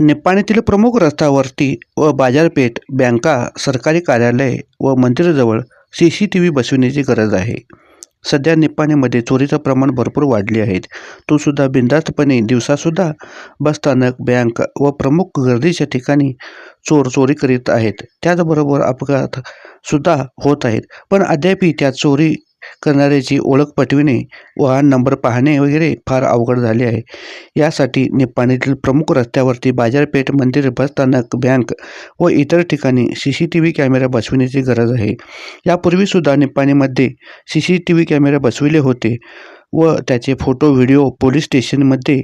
निप्पाणीतील प्रमुख रस्त्यावरती व बाजारपेठ बँका सरकारी कार्यालय व मंदिराजवळ सी सी टी व्ही बसविण्याची गरज आहे. सध्या निप्पाणीमध्ये चोरीचं प्रमाण भरपूर वाढले आहेत तो सुद्धा बिनधास्तपणे दिवसासुद्धा बसस्थानक बँक व प्रमुख गर्दीच्या ठिकाणी चोर चोरी करीत आहेत. त्याचबरोबर अपघात सुद्धा होत आहेत. पण अद्यापही त्या चोरी करणाऱ्याची ओळख पटविणे वाहन नंबर पाहणे वगैरे फार अवघड झाले आहे. यासाठी निपाणीतील प्रमुख रस्त्यावरती बाजारपेठ मंदिर बसस्थानक बँक व इतर ठिकाणी C C T V camera बसविण्याची गरज आहे. यापूर्वीसुद्धा निपाणीमध्ये C C T V camera बसविले होते व त्याचे फोटो व्हिडिओ पोलीस स्टेशनमध्ये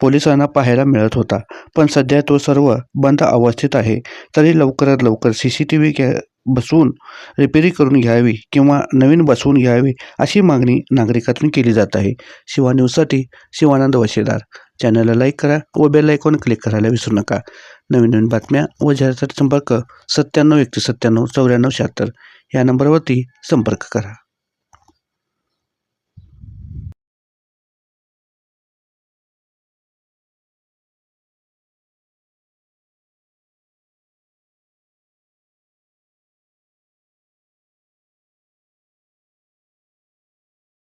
पोलिसांना पाहायला मिळत होता. पण सध्या तो सर्व बंद अवस्थेत आहे. तरी लवकरात लवकर सी सी टी व्ही कॅ बसवून रिपेरी करून घ्यावी किंवा नवीन बसवून घ्यावी अशी मागणी नागरिकातून केली जात आहे. शिवा न्यूजसाठी शिवानंद वशेदार. चॅनलला लाईक करा व बेल आयकॉन क्लिक करायला विसरू नका. नवीन नवीन बातम्या व जाहिरात संपर्क सत्त्याण्णव एकतीस सत्त्याण्णव चौऱ्याण्णव शहात्तर या नंबरवरती संपर्क करा.